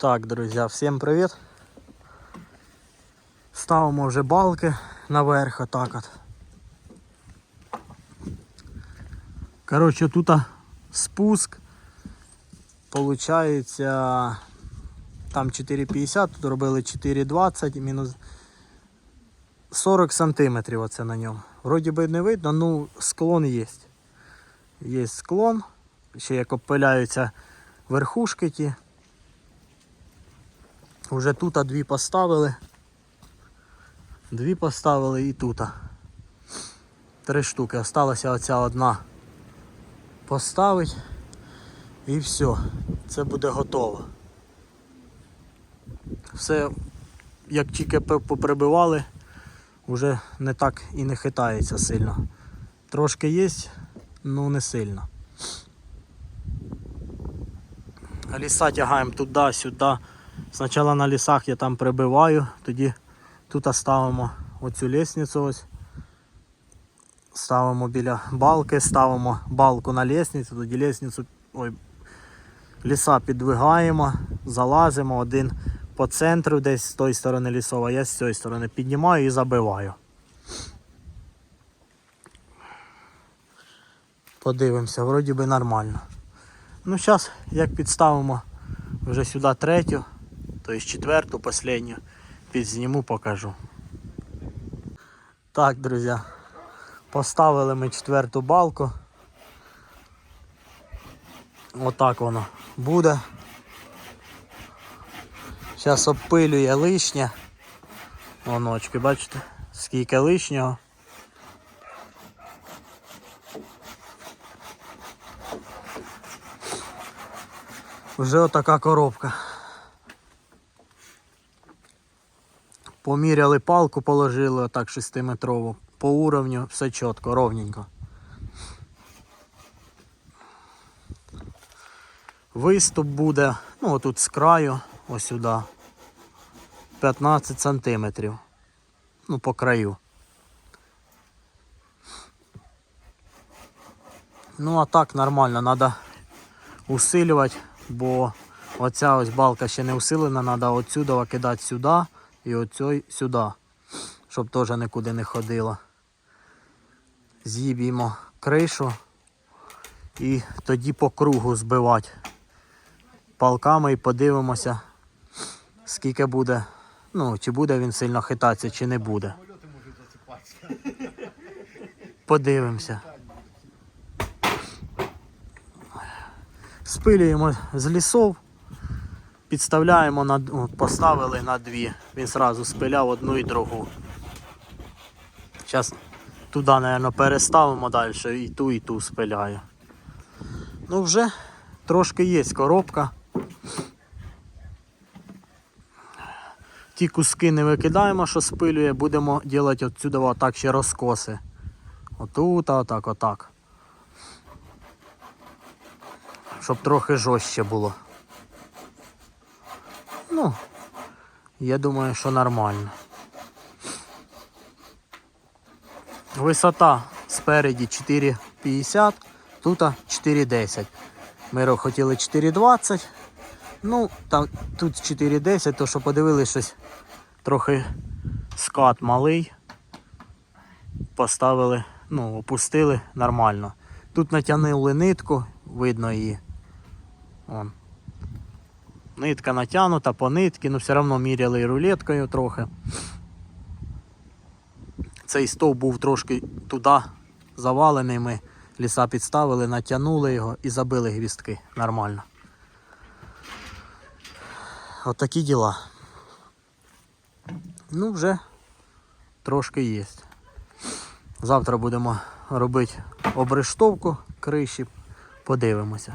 Так, друзі, всім привіт. Ставимо вже балки наверх, отак от. Коротше, тут спуск. Получається там 4,50, тут робили 4,20 мінус 40 сантиметрів оце на ньому. Вроді би не видно, ну склон є. Є склон, ще як обпиляються верхушки ті. Уже тут дві поставили. Дві поставили і тут. Три штуки. Осталася оця одна поставить. І все. Це буде готово. Все, як тільки поприбивали, вже не так і не хитається сильно. Трошки є, ну не сильно. Ліса тягаємо туди-сюди. Спочатку на лісах я там прибиваю, тоді тут ставимо оцю лісницю ось. Ставимо біля балки, ставимо балку на лісницю, тоді лісницю, ой, ліса підвигаємо, залазимо один по центру, десь з тої сторони лісова, я з цієї сторони піднімаю і забиваю. Подивимося, вроді би нормально. Ну, зараз як підставимо вже сюди третю, то есть четверту, последню, підзніму, покажу. Так, друзі, поставили ми четверту балку. Отак воно буде. Зараз обпилює лишнє. Воночки, бачите, скільки лишнього. Вже отака коробка. Поміряли палку, положили отак 6-метрову. По уровню все чітко, ровненько. Виступ буде, ну отут з краю, ось сюди. 15 сантиметрів. Ну, по краю. Ну а так нормально, треба усилювати, бо оця ось балка ще не усилена, треба отсюди кидати сюди і оцей сюди, щоб теж нікуди не ходила. З'їб'ємо кришу і тоді по кругу збивати палками і подивимося, скільки буде, ну, чи буде він сильно хитатися, чи не буде. Подивимося. Спилюємо з лісов, підставляємо на поставили на дві. Він одразу спиляв одну і другу. Зараз туди, мабуть, переставимо далі і ту, і ту спиляю. Ну вже трошки є коробка. Ті куски не викидаємо, що спилює, будемо робити отсюди отак ще розкоси. Отут, отак, отак. Щоб трохи жорстче було. Я думаю, що нормально. Висота спереді 4,50, тут 4,10. Ми хотіли 4,20. Ну, там, тут 4,10, то що подивилися щось трохи скат малий. Поставили, ну, опустили нормально. Тут натягнули нитку, видно її. Вон. Нитка натягнута по нитці, ну все одно міряли рулеткою трохи. Цей стовп був трошки туди завалений. Ми ліса підставили, натягнули його і забили гвістки. Нормально. Отакі діла. Ну, вже трошки є. Завтра будемо робити обрештовку криші, подивимося.